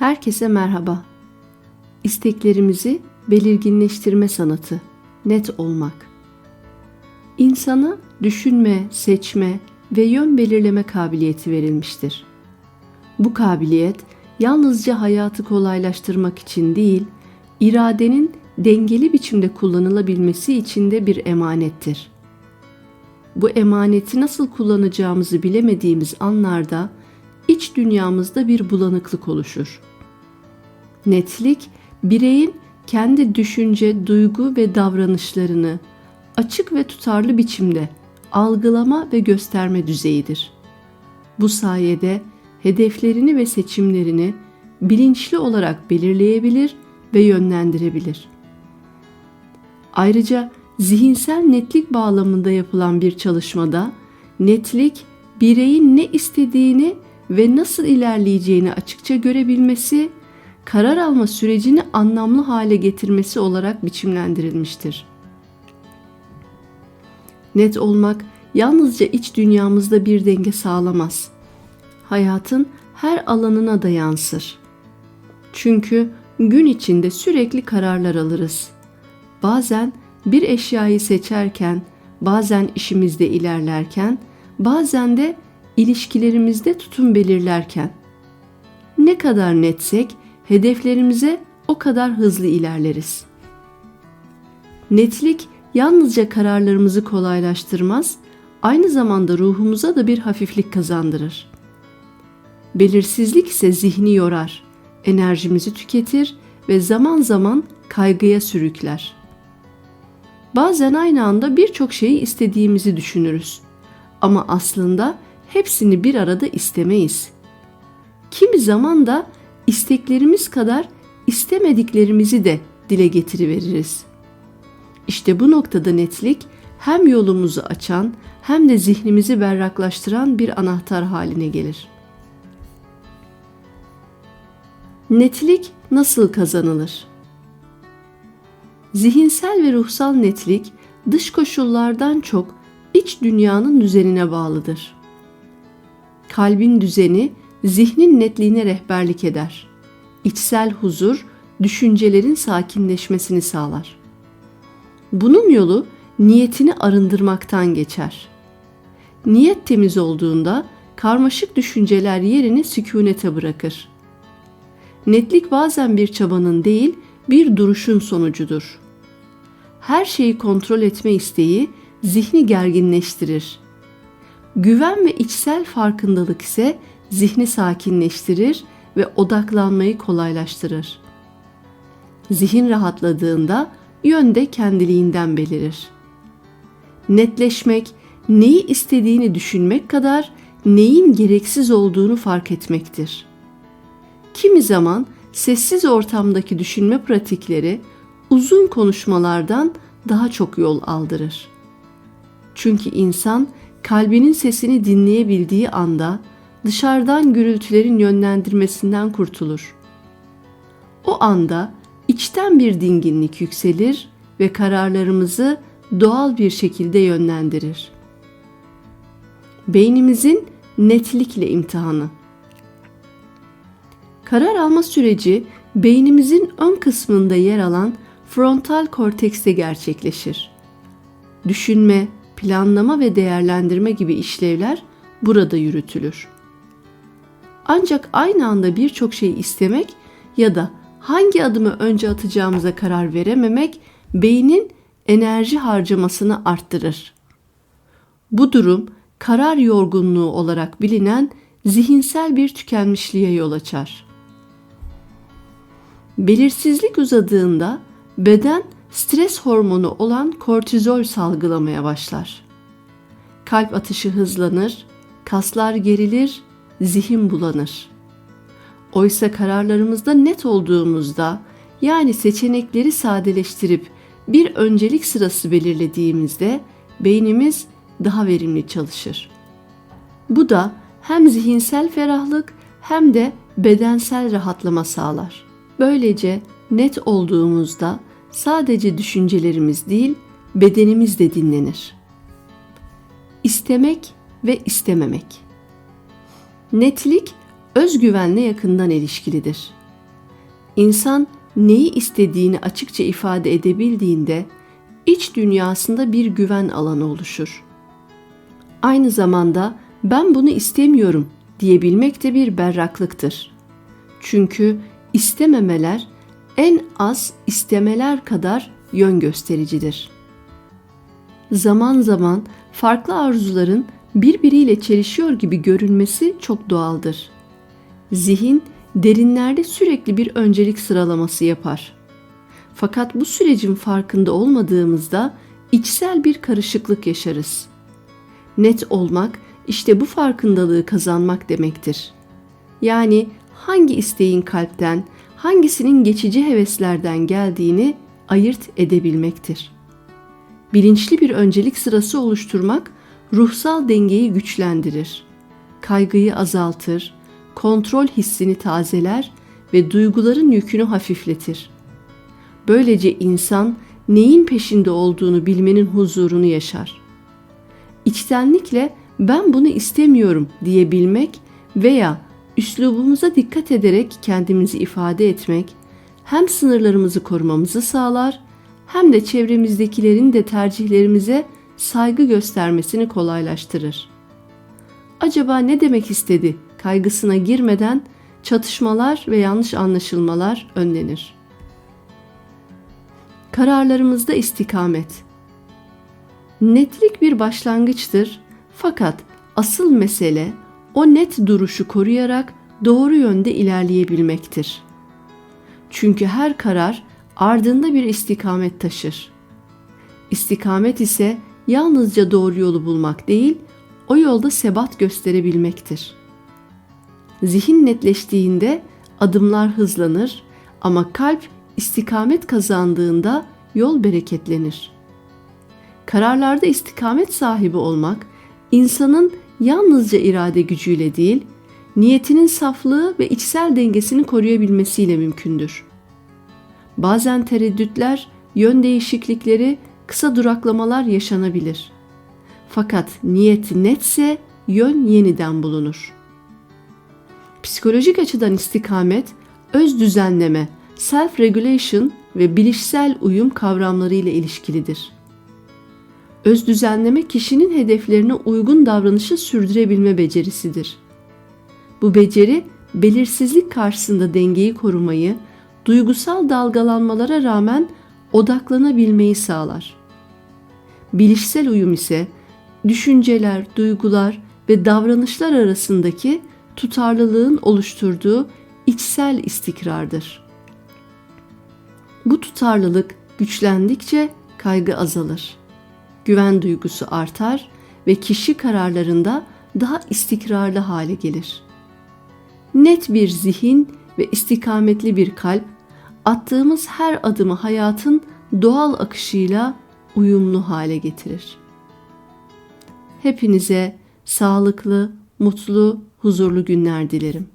Herkese merhaba. İsteklerimizi belirginleştirme sanatı, net olmak. İnsana düşünme, seçme ve yön belirleme kabiliyeti verilmiştir. Bu kabiliyet yalnızca hayatı kolaylaştırmak için değil, iradenin dengeli biçimde kullanılabilmesi için de bir emanettir. Bu emaneti nasıl kullanacağımızı bilemediğimiz anlarda iç dünyamızda bir bulanıklık oluşur. Netlik, bireyin kendi düşünce, duygu ve davranışlarını açık ve tutarlı biçimde algılama ve gösterme düzeyidir. Bu sayede hedeflerini ve seçimlerini bilinçli olarak belirleyebilir ve yönlendirebilir. Ayrıca zihinsel netlik bağlamında yapılan bir çalışmada netlik bireyin ne istediğini ve nasıl ilerleyeceğini açıkça görebilmesi, karar alma sürecini anlamlı hale getirmesi olarak biçimlendirilmiştir. Net olmak yalnızca iç dünyamızda bir denge sağlamaz. Hayatın her alanına da yansır. Çünkü gün içinde sürekli kararlar alırız. Bazen bir eşyayı seçerken, bazen işimizde ilerlerken, bazen de ilişkilerimizde tutum belirlerken. Ne kadar netsek hedeflerimize o kadar hızlı ilerleriz. Netlik yalnızca kararlarımızı kolaylaştırmaz, aynı zamanda ruhumuza da bir hafiflik kazandırır. Belirsizlik ise zihni yorar, enerjimizi tüketir ve zaman zaman kaygıya sürükler. Bazen aynı anda birçok şeyi istediğimizi düşünürüz. Ama aslında hepsini bir arada istemeyiz. Kimi zaman da isteklerimiz kadar istemediklerimizi de dile getiriveririz. İşte bu noktada netlik hem yolumuzu açan hem de zihnimizi berraklaştıran bir anahtar haline gelir. Netlik nasıl kazanılır? Zihinsel ve ruhsal netlik dış koşullardan çok iç dünyanın düzenine bağlıdır. Kalbin düzeni zihnin netliğine rehberlik eder. İçsel huzur düşüncelerin sakinleşmesini sağlar. Bunun yolu niyetini arındırmaktan geçer. Niyet temiz olduğunda karmaşık düşünceler yerini sükunete bırakır. Netlik bazen bir çabanın değil, bir duruşun sonucudur. Her şeyi kontrol etme isteği zihni gerginleştirir. Güven ve içsel farkındalık ise zihni sakinleştirir ve odaklanmayı kolaylaştırır. Zihin rahatladığında yön de kendiliğinden belirir. Netleşmek, neyi istediğini düşünmek kadar neyin gereksiz olduğunu fark etmektir. Kimi zaman sessiz ortamdaki düşünme pratikleri uzun konuşmalardan daha çok yol aldırır. Çünkü insan kalbinin sesini dinleyebildiği anda dışarıdan gürültülerin yönlendirmesinden kurtulur. O anda içten bir dinginlik yükselir ve kararlarımızı doğal bir şekilde yönlendirir. Beynimizin netlikle imtihanı. Karar alma süreci beynimizin ön kısmında yer alan frontal kortekste gerçekleşir. Düşünme, planlama ve değerlendirme gibi işlevler burada yürütülür. Ancak aynı anda birçok şey istemek ya da hangi adımı önce atacağımıza karar verememek beynin enerji harcamasını arttırır. Bu durum karar yorgunluğu olarak bilinen zihinsel bir tükenmişliğe yol açar. Belirsizlik uzadığında beden stres hormonu olan kortizol salgılamaya başlar. Kalp atışı hızlanır, kaslar gerilir, zihin bulanır. Oysa kararlarımızda net olduğumuzda, yani seçenekleri sadeleştirip bir öncelik sırası belirlediğimizde beynimiz daha verimli çalışır. Bu da hem zihinsel ferahlık hem de bedensel rahatlama sağlar. Böylece net olduğumuzda sadece düşüncelerimiz değil, bedenimiz de dinlenir. İstemek ve istememek. Netlik özgüvenle yakından ilişkilidir. İnsan neyi istediğini açıkça ifade edebildiğinde iç dünyasında bir güven alanı oluşur. Aynı zamanda ben bunu istemiyorum diyebilmek de bir berraklıktır. Çünkü istememeler en az istemeler kadar yön göstericidir. Zaman zaman farklı arzuların birbiriyle çelişiyor gibi görünmesi çok doğaldır. Zihin derinlerde sürekli bir öncelik sıralaması yapar. Fakat bu sürecin farkında olmadığımızda içsel bir karışıklık yaşarız. Net olmak işte bu farkındalığı kazanmak demektir. Yani hangi isteğin kalpten, hangisinin geçici heveslerden geldiğini ayırt edebilmektir. Bilinçli bir öncelik sırası oluşturmak ruhsal dengeyi güçlendirir. Kaygıyı azaltır, kontrol hissini tazeler ve duyguların yükünü hafifletir. Böylece insan neyin peşinde olduğunu bilmenin huzurunu yaşar. İçtenlikle ben bunu istemiyorum diyebilmek veya üslubumuza dikkat ederek kendimizi ifade etmek hem sınırlarımızı korumamızı sağlar hem de çevremizdekilerin de tercihlerimize saygı göstermesini kolaylaştırır. Acaba ne demek istedi kaygısına girmeden çatışmalar ve yanlış anlaşılmalar önlenir. Kararlarımızda istikamet. Netlik bir başlangıçtır fakat asıl mesele o net duruşu koruyarak doğru yönde ilerleyebilmektir. Çünkü her karar ardında bir istikamet taşır. İstikamet ise yalnızca doğru yolu bulmak değil, o yolda sebat gösterebilmektir. Zihin netleştiğinde adımlar hızlanır ama kalp istikamet kazandığında yol bereketlenir. Kararlarda istikamet sahibi olmak, insanın yalnızca irade gücüyle değil, niyetinin saflığı ve içsel dengesini koruyabilmesiyle mümkündür. Bazen tereddütler, yön değişiklikleri, kısa duraklamalar yaşanabilir. Fakat niyet netse yön yeniden bulunur. Psikolojik açıdan istikamet, öz düzenleme, self-regulation ve bilişsel uyum kavramları ile ilişkilidir. Öz düzenleme kişinin hedeflerine uygun davranışı sürdürebilme becerisidir. Bu beceri belirsizlik karşısında dengeyi korumayı, duygusal dalgalanmalara rağmen odaklanabilmeyi sağlar. Bilişsel uyum ise düşünceler, duygular ve davranışlar arasındaki tutarlılığın oluşturduğu içsel istikrardır. Bu tutarlılık güçlendikçe kaygı azalır. Güven duygusu artar ve kişi kararlarında daha istikrarlı hale gelir. Net bir zihin ve istikametli bir kalp attığımız her adımı hayatın doğal akışıyla uyumlu hale getirir. Hepinize sağlıklı, mutlu, huzurlu günler dilerim.